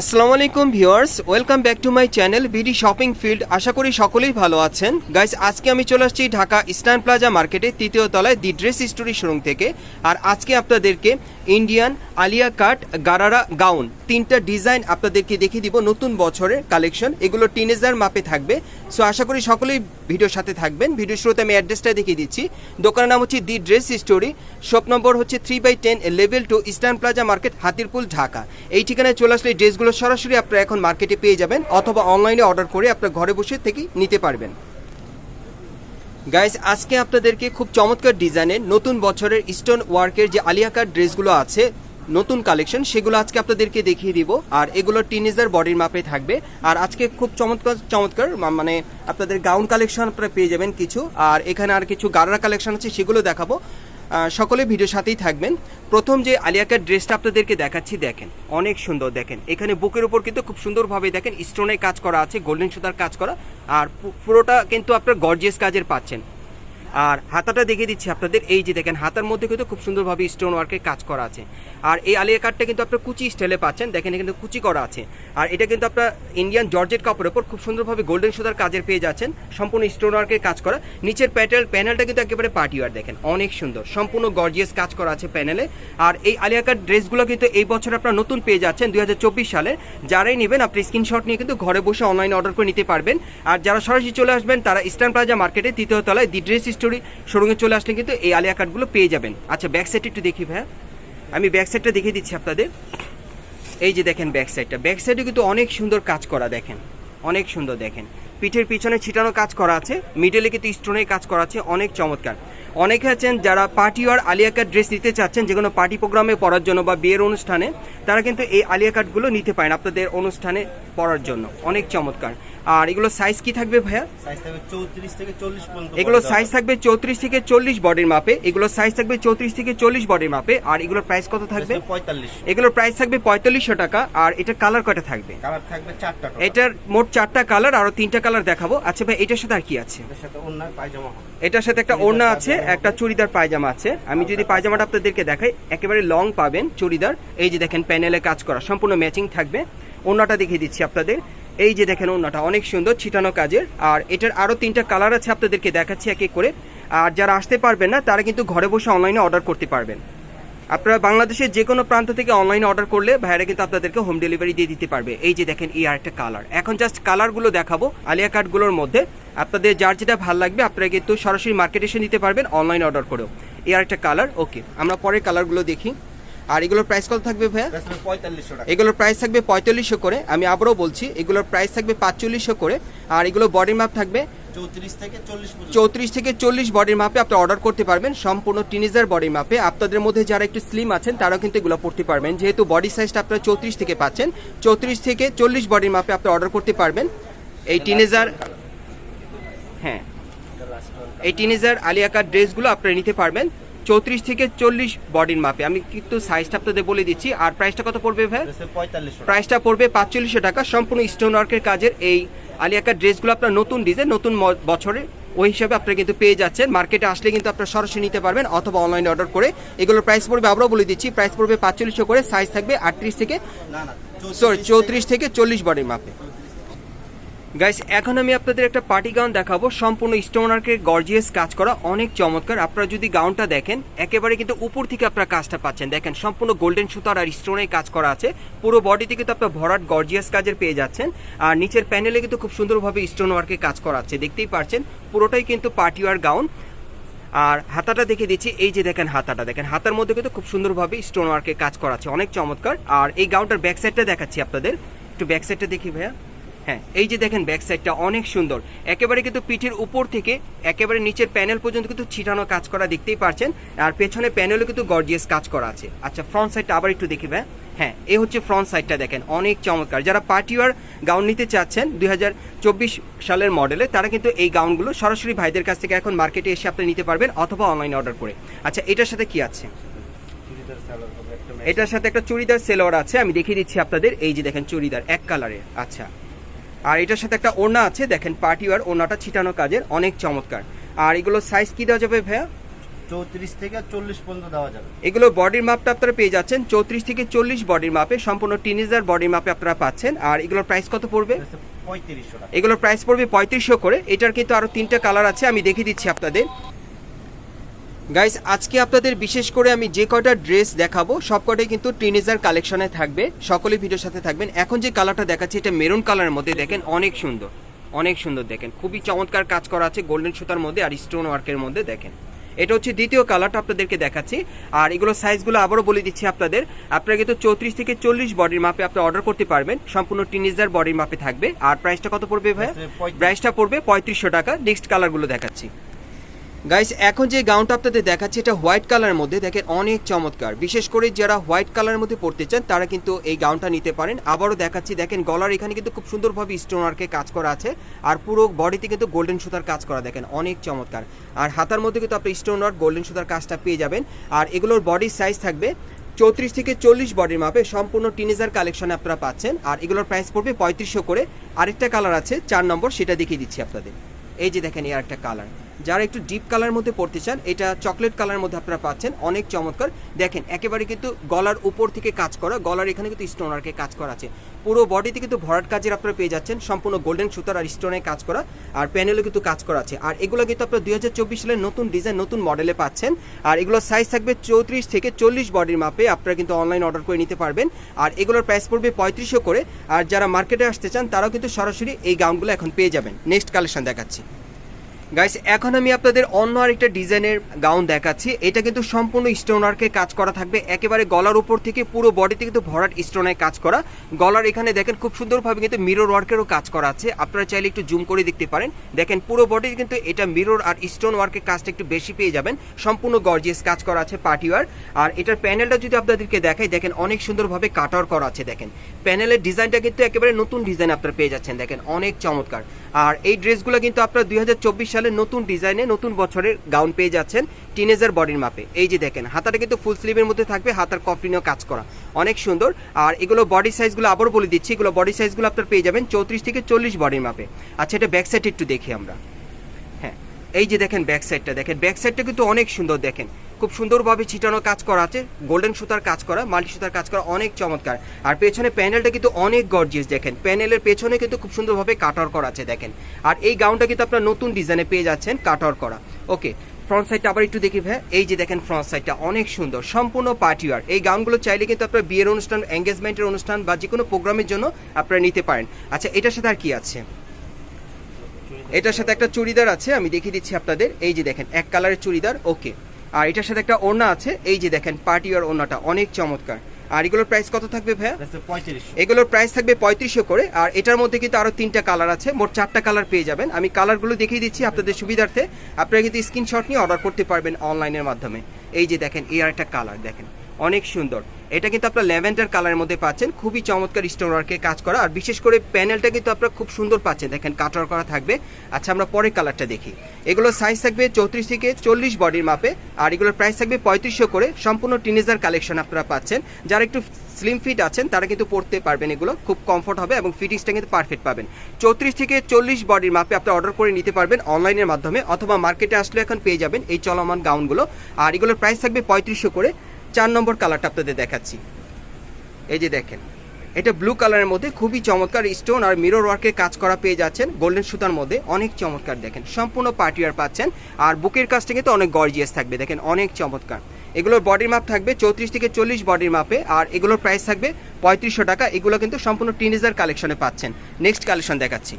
আসসালামু আলাইকুম viewers, welcome back to my channel BD shopping field. আশা করি সকলেই ভালো আছেন। গাইস, আজকে আমি চলে আসছি ঢাকা ইস্টার্ন প্লাজা মার্কেটে, তৃতীয় তলায় দি ড্রেস স্টোরি শোরুম থেকে। আর আজকে আপনাদেরকে Indian Alia cut gharara gown, তিনটা ডিজাইন আপনাদেরকে দেখিয়ে দিব নতুন বছরের কালেকশন। এগুলো টিনেজার মাপে থাকবে। সো আশা করি সকলেই ভিডিওর সাথে থাকবেন। ভিডিও শুরুতে আমি অ্যাড্রেসটা দেখিয়ে দিচ্ছি। দোকানের নাম হচ্ছে the dress story shop number হচ্ছে three by ten level two Eastern Plaza market Hatirpool, Dhaka. এই ঠিকানায় চলে আসলে ড্রেসগুলো সরাসরি আপনারা এখন মার্কেটে পেয়ে যাবেন অথবা অনলাইনে অর্ডার করে আপনার ঘরে বসে থেকেই নিতে পারবেন। গাইস আজকে আপনাদেরকে খুব চমৎকার ডিজাইনের নতুন বছরের স্টোন ওয়ার্কের যে আলিয়াকার ড্রেসগুলো আছে নতুন কালেকশন সেগুলো আজকে আপনাদেরকে দেখিয়ে দিব। আর এগুলো টিনেজার বডির মাপে থাকবে। আর আজকে খুব চমৎকার চমৎকার মানে আপনাদের গাউন কালেকশন আপনারা পেয়ে যাবেন কিছু। আর এখানে আর কিছু গাররা কালেকশন আছে, সেগুলো দেখাবো। সকলে ভিডিওর সাথেই থাকবেন। প্রথম যে আলিয়াকার ড্রেসটা আপনাদেরকে দেখাচ্ছি, দেখেন। অনেক সুন্দর, দেখেন। এখানে বুকের উপর কিন্তু খুব সুন্দরভাবে, দেখেন স্টোনের কাজ করা আছে গোল্ডেন সুতার কাজ করা। আর পুরোটা কিন্তু আপনার গর্জিয়াস কাজের পাচ্ছেন। আর হাতাটা দেখিয়ে দিচ্ছি আপনাদের। এই যে দেখেন, হাতার মধ্যে কিন্তু খুব সুন্দরভাবে স্টোন ওয়ার্কের কাজ করা আছে। আর এই আলিয়া কাটটা কিন্তু আপনার কুচি স্টাইলে পাচ্ছেন। দেখেন, এখানে কুচি করা আছে। আর এটা কিন্তু আপনার ইন্ডিয়ান জর্জেট কাপড়ের উপর খুব সুন্দরভাবে গোল্ডেন সুতার কাজের পেয়ে যাচ্ছেন। সম্পূর্ণ স্টোন ওয়ার্কের কাজ করা। নিচের প্যাটেল প্যানেলটা কিন্তু একেবারে পার্টি ওয়ার দেখেন। অনেক সুন্দর। সম্পূর্ণ গর্জিয়াস কাজ করা আছে প্যানেলে আর এই আলিয়া কাট ড্রেসগুলো কিন্তু এই বছর আপনার নতুন পেয়ে যাচ্ছেন, দুই হাজার চব্বিশ সালে। যারাই নেবেন, আপনি স্ক্রিনশট নিয়ে কিন্তু ঘরে বসে অনলাইনে অর্ডার করে নিতে পারবেন। আর যারা সরাসরি চলে আসবেন, তারা ইস্টার্ন প্লাজা মার্কেটে তৃতীয় তলায় দি ড্রেস স্টোরি শোরুমে চলে আসলে কিন্তু এই আলিয়া কার্ডগুলো পেয়ে যাবেন। আচ্ছা ব্যাক সাইড একটু দেখি ভাইয়া। আমি ব্যাক সাইডটা দেখিয়ে দিচ্ছি আপনাদের। এই যে দেখেন ব্যাক সাইডটা ব্যাক সাইডে কিন্তু অনেক সুন্দর কাজ করা দেখেন। অনেক সুন্দর দেখেন। পিঠের পিছনে ছিটানো কাজ করা আছে। মিডলে কিন্তু স্টোনের কাজ করা আছে। অনেক চমৎকার। অনেকে আছেন যারা পার্টি আর আলিয়া কাট ড্রেস নিতে চাচ্ছেন যে কোনো পার্টি প্রোগ্রামে পড়ার জন্য বা বিয়ের অনুষ্ঠানে তারা কিন্তু এই আলিয়া কাটগুলো নিতে পারেন আপনাদের অনুষ্ঠানে পড়ার জন্য। অনেক চমৎকার। আর এগুলো সাইজ কি থাকবে ভাইয়া? এগুলো সাইজ থাকবে চৌত্রিশ থেকে চল্লিশ বডির মাপে এগুলো সাইজ থাকবে চৌত্রিশ থেকে চল্লিশ বডির মাপে আর এগুলোর প্রাইস কত থাকবে? পঁয়তাল্লিশ। এগুলোর প্রাইস থাকবে পঁয়তাল্লিশশো টাকা আর এটা কালার কয়টা থাকবে? কালার থাকবে চারটা এটার মোট চারটা কালার আরও তিনটা কালার দেখাবো। আচ্ছা ভাই এটার সাথে আর কি আছে? এটার সাথে একটা ওড়না আছে। একটা চুড়িদার পায়জামা আছে। আমি যদি পায়জামাটা আপনাদেরকে দেখাই একেবারে লং পাবেন চুড়িদার। এই যে দেখেন প্যানেলে কাজ করা সম্পূর্ণ ম্যাচিং থাকবে। ওড়নাটা দেখিয়ে দিচ্ছি আপনাদের। এই যে দেখেন ওড়নাটা অনেক সুন্দর ছিটানো কাজের। আর এটার আরও তিনটা কালার আছে আপনাদেরকে দেখাচ্ছি এক এক করে। আর যারা আসতে পারবেন না তারা কিন্তু ঘরে বসে অনলাইনে অর্ডার করতে পারবেন। আপনারা বাংলাদেশের যে কোনো প্রান্ত থেকে অনলাইনে অর্ডার করলে ভাইরা কিন্তু আপনাদেরকে হোম ডেলিভারি দিয়ে দিতে পারবে। এই যে দেখেন এই আরেকটা কালার এখন জাস্ট কালারগুলো দেখাবো আলিয়া কার্ডগুলোর মধ্যে। আপনাদের যার যেটা ভালো লাগবে আপনারা কিন্তু সরাসরি মার্কেটে এসে নিতে পারবেন অনলাইন অর্ডার করেও। এই আরেকটা কালার ওকে আমরা পরের কালারগুলো দেখি। আর এগুলোর প্রাইস কত থাকবে ভাইয়া? এগুলোর প্রাইস থাকবে পঁয়তাল্লিশশো করে আমি আবারও বলছি এগুলোর প্রাইস থাকবে পাঁচচল্লিশশো করে আর এগুলো বডির মাপ থাকবে চৌত্রিশ থেকে চল্লিশ বডির মাপে আপনি অর্ডার করতে পারবেন সম্পূর্ণ টিনেজার বডির মাপে আপনাদের মধ্যে যারা একটু স্লিম আছেন তারাও কিন্তু এগুলো পড়তে পারবেন। যেহেতু বডি সাইজটা আপনারা চৌত্রিশ থেকে পাচ্ছেন চৌত্রিশ থেকে চল্লিশ বডির মাপে আপনি অর্ডার করতে পারবেন। এই টিনেজার হ্যাঁ। এই টিনেজার আলিয়াকার ড্রেসগুলো আপনারা নিতে পারবেন চৌত্রিশ থেকে চল্লিশ বডির মাপে। আমি কিন্তু সাইজটা আপনাদের বলে দিচ্ছি। আর প্রাইসটা কত পড়বে ভাই? প্রাইসটা পড়বে পাঁচচল্লিশশো টাকা। সম্পূর্ণ স্টোন ওয়ার্কের কাজের এই আলিয়াকার ড্রেসগুলো আপনার নতুন ডিজাইন নতুন বছরে ওই হিসাবে আপনারা কিন্তু পেয়ে যাচ্ছেন। মার্কেটে আসলে কিন্তু আপনারা সরাসরি নিতে পারবেন অথবা অনলাইনে অর্ডার করে। এগুলোর প্রাইস পড়বে আবারও বলে দিচ্ছি প্রাইস পড়বে পাঁচচল্লিশশো করে। সাইজ থাকবে আটত্রিশ থেকে সরি চৌত্রিশ থেকে চল্লিশ বডির মাপে। গাইস এখন আমি আপনাদের একটা পার্টি গাউন দেখাবো। সম্পূর্ণ স্টোন আর্কের গর্জিয়াস কাজ করা, অনেক চমৎকার। আপনারা যদি গাউনটা দেখেন, একেবারে কিন্তু উপর থেকে আপনারা কাজটা পাচ্ছেন। দেখেন, সম্পূর্ণ গোল্ডেন সুতার আর স্টোনের কাজ করা আছে। পুরো বডিতে কিন্তু আপনার ভরাট গর্জিয়াস কাজের পেয়ে যাচ্ছেন। আর নিচের প্যানেলে কিন্তু খুব সুন্দরভাবে স্টোন ওয়ার্কের কাজ করা আছে। দেখতেই পারছেন পুরোটাই কিন্তু পার্টি ওয়ার গাউন আর হাতাটা দেখে দিচ্ছি। এই যে দেখেন হাতাটা। দেখেন, হাতার মধ্যে কিন্তু খুব সুন্দরভাবে স্টোন ওয়ার্কের কাজ করা আছে। অনেক চমৎকার। আর এই গাউনটার ব্যাক সাইডটা দেখাচ্ছি আপনাদের। একটু ব্যাক সাইডটা দেখি ভাইয়া। হ্যাঁ এই যে দেখেন ব্যাক সাইডটা অনেক সুন্দর। একেবারে কিন্তু পিঠের উপর থেকে একেবারে নিচের প্যানেল পর্যন্ত কিন্তু ছিটানো কাজ করা দেখতেই পারছেন। আর পেছনে প্যানেলও কিন্তু গর্জিয়াস কাজ করা আছে। আচ্ছা ফ্রন্ট সাইডটা আবার একটু দেখি হ্যাঁ এই হচ্ছে ফ্রন্ট সাইডটা দেখেন অনেক চমৎকার। যারা পার্টিওয়ার গাউন নিতে চাচ্ছেন দু হাজার চব্বিশ সালের মডেলে তারা কিন্তু এই গাউনগুলো সরাসরি ভাইদের কাছ থেকে এখন মার্কেটে এসে আপনি নিতে পারবেন অথবা অনলাইনে অর্ডার করে। আচ্ছা এটার সাথে কি আছে। এটার সাথে একটা চুড়িদার সেলোয়ার আছে আমি দেখিয়ে দিচ্ছি আপনাদের। এই যে দেখেন চুড়িদার এক কালারের আচ্ছা আর এটার সাথে একটা ওড়না আছে দেখেন পার্টি ওয়ার ওড়নাটা ছিটানো কাজের অনেক চমৎকার। আর এগুলো সাইজ কি দেওয়া যাবে ভাইয়া? চৌত্রিশ থেকে চল্লিশ পর্যন্ত দেওয়া যাবে। এগুলো বডির মাপটা আপনারা পেয়ে যাচ্ছেন চৌত্রিশ থেকে চল্লিশ বডির মাপে সম্পূর্ণ টিনেজার বডির মাপে আপনারা পাচ্ছেন। আর এগুলোর প্রাইস কত পড়বে? পঁয়ত্রিশশো এগুলোর প্রাইস পড়বে পঁয়ত্রিশশো করে। এটার কিন্তু আরও তিনটা কালার আছে আমি দেখিয়ে দিচ্ছি আপনাদের। গাইস আজকে আপনাদের বিশেষ করে আমি যে কয়টা ড্রেস দেখাবো সব কটাই কিন্তু টিনেজার কালেকশনে থাকবে। সকলে ভিডিওর সাথে থাকবেন। এখন যে কালারটা দেখাচ্ছি এটা মেরুন কালারের মধ্যে দেখেন অনেক সুন্দর। অনেক সুন্দর দেখেন। খুবই চমৎকার কাজ করা আছে গোল্ডেন সুতার মধ্যে আর স্টোন ওয়ার্কের মধ্যে দেখেন। এটা হচ্ছে দ্বিতীয় কালারটা আপনাদেরকে দেখাচ্ছি। আর এগুলো সাইজগুলো আবারও বলে দিচ্ছি আপনাদের। আপনারা কিন্তু চৌত্রিশ থেকে চল্লিশ বডির মাপে আপনি অর্ডার করতে পারবেন। সম্পূর্ণ টিনিজার বডির মাপে থাকবে। আর প্রাইসটা কত পড়বে ভাই। প্রাইসটা পড়বে পঁয়ত্রিশশো টাকা। নেক্সট কালারগুলো দেখাচ্ছি। গাইস এখন যে গাউনটা আপনাদের দেখাচ্ছি, এটা হোয়াইট কালারের মধ্যে, দেখেন অনেক চমৎকার। বিশেষ করে যারা হোয়াইট কালারের মধ্যে পড়তে চান, তারা কিন্তু এই গাউনটা নিতে পারেন। আবারও দেখাচ্ছি, দেখেন গলার এখানে কিন্তু খুব সুন্দরভাবে স্টোন ওয়ার্কে কাজ করা আছে, আর পুরো বডিতে কিন্তু গোল্ডেন সুতার কাজ করা, দেখেন অনেক চমৎকার। আর হাতার মধ্যে কিন্তু আপনি স্টোন ওয়ার্ক গোল্ডেন সুতার কাজটা পেয়ে যাবেন। আর এগুলোর বডির সাইজ থাকবে চৌত্রিশ থেকে চল্লিশ বডির মাপে, সম্পূর্ণ টিনেজার কালেকশনে আপনারা পাচ্ছেন। আর এগুলোর প্রাইস পড়বে পঁয়ত্রিশশো করে। আরেকটা কালার আছে, চার নম্বর, সেটা দেখিয়ে দিচ্ছি আপনাদের। এই যে দেখেন, এই আরেকটা কালার যারা একটু ডিপ কালার মধ্যে পড়তে চান, এটা চকলেট কালার মধ্যে আপনারা পাচ্ছেন। অনেক চমৎকার। দেখেন, একেবারে কিন্তু গলার উপর থেকে কাজ করা, গলার এখানে কিন্তু স্টোন আর্কে কাজ করা আছে। পুরো বডিতে কিন্তু ভরাট কাজের আপনারা পেয়ে যাচ্ছেন, সম্পূর্ণ গোল্ডেন সুতার আর স্টোনে কাজ করা, আর প্যানেলও কিন্তু কাজ করা আছে। আর এগুলো কিন্তু আপনারা দুই হাজার চব্বিশ সালের নতুন ডিজাইন নতুন মডেলে পাচ্ছেন। আর এগুলোর সাইজ থাকবে চৌত্রিশ থেকে চল্লিশ বডির মাপে আপনারা কিন্তু অনলাইন অর্ডার করে নিতে পারবেন। আর এগুলোর প্রাইস পড়বে পঁয়ত্রিশশো করে। আর যারা মার্কেটে আসতে চান, তারাও কিন্তু সরাসরি এই গাউনগুলো এখন পেয়ে যাবেন। নেক্সট কালেকশন দেখাচ্ছি। গাইস এখন আমি আপনাদের অন্য আরেকটা ডিজাইনের গাউন দেখাচ্ছি। এটা কিন্তু সম্পূর্ণ স্টোন ওয়ার্কে কাজ করা থাকবে। একেবারে গলার উপর থেকে পুরো বডিতে কিন্তু ভরাট স্টোনে কাজ করা। গলার এখানে দেখেন খুব সুন্দরভাবে কিন্তু মিরর ওয়ার্কেরও কাজ করা আছে। আপনারা চাইলে একটু জুম করে দেখতে পারেন। দেখেন পুরো বডি কিন্তু এটা মিরর আর স্টোন ওয়ার্কের কাজটা একটু বেশি পেয়ে যাবেন। সম্পূর্ণ গর্জিয়াস কাজ করা আছে পার্টি ওয়ার আর এটার প্যানেলটা যদি আপনাদেরকে দেখাই, দেখেন অনেক সুন্দরভাবে কাটার করা আছে, দেখেন। প্যানেলের ডিজাইনটা কিন্তু একেবারে নতুন ডিজাইন আপনারা পেয়ে যাচ্ছেন, দেখেন। অনেক চমৎকার। আর এই ড্রেসগুলো কিন্তু আপনারা দুই সালের নতুন ডিজাইনে, নতুন বছরের গাউন পেয়ে যাচ্ছেন টিনেজার বডির মাপে। এই যে দেখেন, হাতাটা কিন্তু ফুল স্লিভের মধ্যে থাকবে, হাতার কফলিনেও কাজ করা। অনেক সুন্দর। আর এগুলো বডি সাইজগুলো আবারও বলে দিচ্ছি, এগুলো বডি সাইজগুলো আপনার পেয়ে যাবেন চৌত্রিশ থেকে চল্লিশ বডির মাপে। আচ্ছা এটা ব্যাক সাইড একটু দেখি আমরা। হ্যাঁ এই যে দেখেন ব্যাক সাইডটা দেখেন ব্যাক সাইডটা কিন্তু অনেক সুন্দর দেখেন। খুব সুন্দরভাবে ছিটানো কাজ করা আছে গোল্ডেন সুতার কাজ করা, মাল্টি সুতার কাজ করা অনেক চমৎকার। আর পেছনে প্যানেলটা কিন্তু অনেক গর্জিয়াস দেখেন। প্যানেলের পেছনে কিন্তু খুব সুন্দরভাবে কাটার করা আছে দেখেন। আর এই গাউনটা কিন্তু আপনার নতুন ডিজাইনে পেয়ে যাচ্ছেন কাটার করা। ওকে ফ্রন্ট সাইডটা আবার একটু দেখি ভাই। এই যে দেখেন ফ্রন্ট সাইডটা অনেক সুন্দর, সম্পূর্ণ পার্টি ওয়ার এই গাউনগুলো চাইলে কিন্তু আপনার বিয়ের অনুষ্ঠান এঙ্গেজমেন্টের অনুষ্ঠান বা যে কোনো প্রোগ্রামের জন্য আপনারা নিতে পারেন। আচ্ছা এটার সাথে আর কি আছে? এটার সাথে একটা চুড়িদার আছে, আমি দেখিয়ে দিচ্ছি আপনাদের। এই যে দেখেন, এক কালারের চুড়িদার ওকে আর এটার সাথে একটা ওড়না আছে এই যে দেখেন পার্টি আর ওড়নাটা অনেক চমৎকার। আর এগুলোর প্রাইস কত থাকবে ভাইয়া? পঁয়ত্রিশ এগুলোর প্রাইস থাকবে পঁয়ত্রিশশো করে আর এটার মধ্যে কিন্তু আরও তিনটা কালার আছে মোট চারটা কালার পেয়ে যাবেন। আমি কালারগুলো দেখিয়ে দিচ্ছি আপনাদের সুবিধার্থে। আপনারা কিন্তু স্ক্রিনশট নিয়ে অর্ডার করতে পারবেন অনলাইনের মাধ্যমে। এই যে দেখেন এই আর একটা কালার দেখেন। অনেক সুন্দর। এটা কিন্তু আপনার ল্যাভেন্ডার কালারের মধ্যে পাচ্ছেন। খুবই চমৎকার স্টোন ওয়ার্কের কাজ করা। আর বিশেষ করে প্যানেলটা কিন্তু আপনারা খুব সুন্দর পাচ্ছেন। দেখেন কাটার করা থাকবে। আচ্ছা আমরা পরের কালারটা দেখি। এগুলোর সাইজ থাকবে চৌত্রিশ থেকে চল্লিশ বডির মাপে। আর এগুলোর প্রাইস থাকবে পঁয়ত্রিশশো করে। সম্পূর্ণ টিনেজার কালেকশন আপনারা পাচ্ছেন। যারা একটু স্লিম ফিট আছেন, তারা কিন্তু পড়তে পারবেন এগুলো। খুব কমফোর্ট হবে এবং ফিটিংসটা কিন্তু পারফেক্ট পাবেন। চৌত্রিশ থেকে চল্লিশ বডির মাপে আপনি অর্ডার করে নিতে পারবেন অনলাইনের মাধ্যমে। অথবা মার্কেটে আসলে এখন পেয়ে যাবেন এই চলমান গাউনগুলো আর এগুলোর প্রাইস থাকবে পঁয়ত্রিশশো করে। চার নম্বর কালারটা আপনাদের দেখাচ্ছি। এই যে দেখেন, এটা ব্লু কালারের মধ্যে খুবই চমৎকার স্টোন আর মিরর ওয়ার্কের কাজ করা পেয়ে যাচ্ছেন গোল্ডেন সুতার মধ্যে, অনেক চমৎকার দেখেন। সম্পূর্ণ পার্টিয়ার পাচ্ছেন, আর বুকের কাজটা কিন্তু অনেক গর্জিয়াস থাকবে, দেখেন অনেক চমৎকার। এগুলোর বডির মাপ থাকবে চৌত্রিশ থেকে চল্লিশ বডির মাপে আর এগুলোর প্রাইস থাকবে পঁয়ত্রিশশো টাকা, এগুলো কিন্তু সম্পূর্ণ টিনেজার কালেকশনে পাচ্ছেন। নেক্সট কালেকশন দেখাচ্ছি।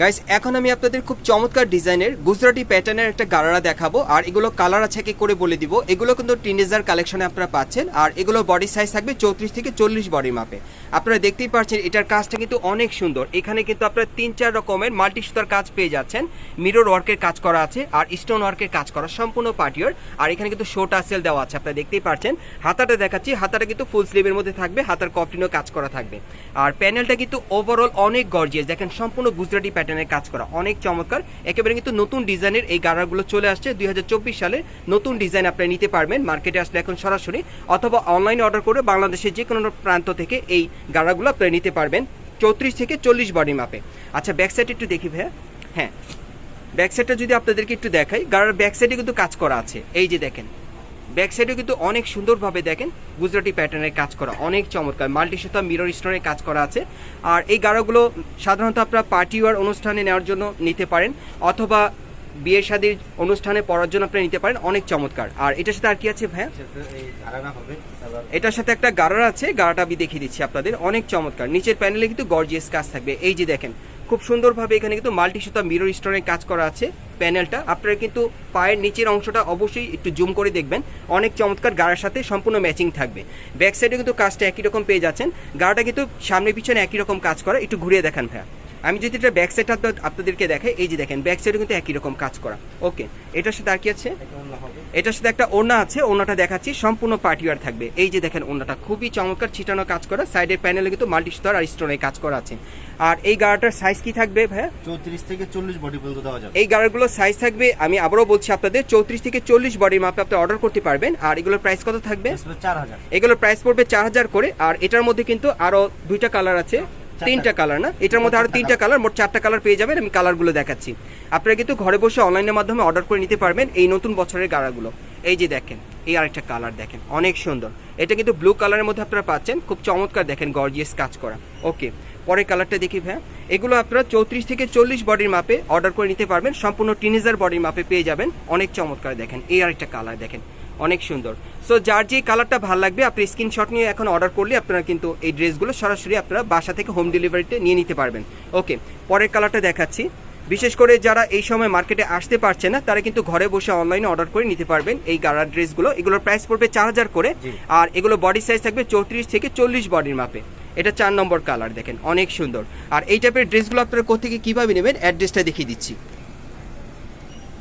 গাইস এখন আমি আপনাদের খুব চমৎকার ডিজাইনের গুজরাটি প্যাটার্নের একটা গারারা দেখাবো। আর এগুলো কালার আছে কি করে বলে দিব। এগুলো কিন্তু টিনেজার কালেকশনে আপনারা পাচ্ছেন। আর এগুলো বডি সাইজ থাকবে চৌত্রিশ থেকে চল্লিশ বডি মাপে। আপনারা দেখতেই পাচ্ছেন, এটার কাজটা কিন্তু অনেক সুন্দর। এখানে কিন্তু আপনারা তিন, চার রকমের মাল্টি সুতার কাজ পেয়ে যাচ্ছেন। মিরর ওয়ার্কের কাজ করা আছে আর স্টোন ওয়ার্কের কাজ করা সম্পূর্ণ পার্টিয়ার আর এখানে কিন্তু শোটা সেল দেওয়া আছে, আপনারা দেখতেই পাচ্ছেন। হাতাটা দেখাচ্ছি, হাতাটা কিন্তু ফুল স্লিভের মধ্যে থাকবে, হাতার কফলিনও কাজ করা থাকবে। আর প্যানেলটা কিন্তু ওভারঅল অনেক গর্জিয়াস দেখেন সম্পূর্ণ গুজরাটি প্যাটার্নের কাজ করা, অনেক চমৎকার। একেবারে কিন্তু নতুন ডিজাইনের এই গাড়াগুলো চলে আসছে, দুই হাজার চব্বিশ সালে নতুন ডিজাইন আপনারা নিতে পারবেন, মার্কেটে আসলে এখন সরাসরি, অথবা অনলাইনে অর্ডার করে বাংলাদেশের যে কোনো প্রান্ত থেকে এই গাড়াগুলো আপনারা নিতে পারবেন চৌত্রিশ থেকে চল্লিশ বডি মাপে আচ্ছা ব্যাক সাইড একটু দেখি ভাইয়া। হ্যাঁ ব্যাক সাইডটা যদি আপনাদেরকে একটু দেখাই, গাড়ার ব্যাক সাইডে কিন্তু কাজ করা আছে। এই যে দেখেন ব্যাক সাইডে কিন্তু অনেক সুন্দরভাবে দেখেন গুজরাটি প্যাটার্নের কাজ করা, অনেক চমৎকার। মাল্টি সুতা মিরর স্টোনের কাজ করা আছে। আর এই গাড়াগুলো সাধারণত আপনারা পার্টি ওয়ার অনুষ্ঠানে নেওয়ার জন্য নিতে পারেন, অথবা বিয়ে শাদীর অনুষ্ঠানে পড়ার জন্য আপনি নিতে পারেন অনেক চমৎকার। আর এটার সাথে আর কি আছে ভাইয়া? সালোয়ার এটার সাথে একটা গাড়ার আছে গাড়াটা আমি দেখিয়ে দিচ্ছি আপনাদের অনেক চমৎকার। নিচের প্যানেলে কিন্তু গর্জিয়াস কাজ থাকবে। এই যে দেখেন খুব সুন্দরভাবে এখানে কিন্তু মাল্টি সুতা মিরর স্টোনের কাজ করা আছে প্যানেলটা। আপনারা কিন্তু পায়ের নিচের অংশটা অবশ্যই একটু জুম করে দেখবেন। অনেক চমৎকার গাড়ার সাথে সম্পূর্ণ ম্যাচিং থাকবে। ব্যাক সাইডে কিন্তু কাজটা একই রকম পেয়ে যাচ্ছেন। গাড়াটা কিন্তু সামনে পিছনে একই রকম কাজ করা। একটু ঘুরিয়ে দেখান ভাইয়া। আমি যদি এটা ব্যাক সাইডটা আপনাদেরকে দেখাই এই যে দেখেন ব্যাক সাইডে কিন্তু একই রকম কাজ করা। ওকে এটার সাথে আর কি আছে? এটার সাথে একটা ওড়না আছে ওড়নাটা দেখাচ্ছি সম্পূর্ণ পার্টিওয়ার থাকবে। এই যে দেখেন ওড়নাটা খুবই চমৎকার ছিটানো কাজ করা। সাইডের প্যানেলে কিন্তু মাল্টি স্তর আর স্টোনে কাজ করা আছে। আর এই গাড়াটার সাইজ কি থাকবে ভাইয়া? চৌত্রিশ থেকে চল্লিশ বডি পর্যন্ত দেওয়া যাবে। এই গাড়াগুলোর সাইজ থাকবে আমি আবারও বলছি আপনাদের চৌত্রিশ থেকে চল্লিশ বডির মাপে আপনি অর্ডার করতে পারবেন। আর এগুলোর প্রাইস কত থাকবে? চার হাজার। এগুলোর প্রাইস পড়বে চার হাজার করে। আর এটার মধ্যে কিন্তু আরও দুইটা কালার আছে। তিনটা কালার না? এটার মধ্যে আরও তিনটা কালার মোট চারটা কালার পেয়ে যাবেন, আমি কালারগুলো দেখাচ্ছি। আপনারা কিন্তু ঘরে বসে অনলাইনের মাধ্যমে অর্ডার করে নিতে পারবেন এই নতুন বছরের গাড়াগুলো। এই যে দেখেন, এই আরেকটা কালার দেখেন, অনেক সুন্দর। এটা কিন্তু ব্লু কালারের মধ্যে আপনারা পাচ্ছেন, খুব চমৎকার দেখেন গর্জিয়াস কাজ করা। ওকে পরের কালারটা দেখি ভাই এগুলো আপনারা চৌত্রিশ থেকে চল্লিশ বডির মাপে অর্ডার করে নিতে পারবেন, সম্পূর্ণ টিনেজার বডির মাপে পেয়ে যাবেন, অনেক চমৎকার দেখেন, এই আরেকটা কালার দেখেন। অনেক সুন্দর। সো যার যে কালারটা ভালো লাগবে আপনি স্ক্রিনশট নিয়ে এখন অর্ডার করলে আপনারা কিন্তু এই ড্রেসগুলো সরাসরি আপনারা বাসা থেকে হোম ডেলিভারিতে নিয়ে নিতে পারবেন। ওকে পরের কালারটা দেখাচ্ছি। বিশেষ করে যারা এই সময় মার্কেটে আসতে পারছে না তারা কিন্তু ঘরে বসে অনলাইনে অর্ডার করে নিতে পারবেন এই গাড়ার ড্রেসগুলো এগুলোর প্রাইস পড়বে চার হাজার করে। আর এগুলো বডি সাইজ থাকবে চৌত্রিশ থেকে চল্লিশ বডির মাপে। এটা চার নম্বর কালার দেখেন অনেক সুন্দর। আর এই টাইপের ড্রেসগুলো আপনারা কোথেকে কীভাবে নেবেন অ্যাড্রেসটা দেখিয়ে দিচ্ছি।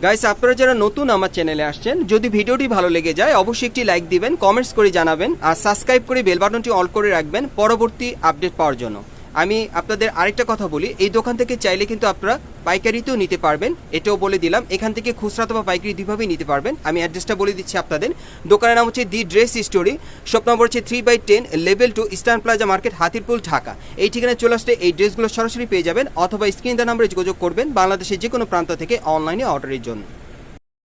গাইস আপনারা যারা নতুন আমার চ্যানেলে আসছেন, যদি ভিডিওটি ভালো লেগে যায়, অবশ্যই একটি লাইক দিবেন কমেন্টস করে জানাবেন, আর সাবস্ক্রাইব করে বেল বাটনটি অল করে রাখবেন, পরবর্তী আপডেট পাওয়ার জন্য। আমি আপনাদের আরেকটা কথা বলি, এই দোকান থেকে চাইলে কিন্তু আপনারা পাইকারিতেও নিতে পারবেন। এটাও বলে দিলাম, এখান থেকে খুচরা অথবা পাইকারি দুইভাবেই নিতে পারবেন। আমি অ্যাড্রেসটা বলে দিচ্ছি আপনাদের। দোকানের নাম হচ্ছে the dress story, shop number হচ্ছে three by ten, level two eastern plaza market, Hatirpool, Dhaka. এই ঠিকানায় চলে আসলে এই ড্রেসগুলো সরাসরি পেয়ে যাবেন, অথবা স্ক্রিন দা নাম্বারে যোগাযোগ করবেন বাংলাদেশের যে কোনো প্রান্ত থেকে অনলাইনে অর্ডারের জন্য।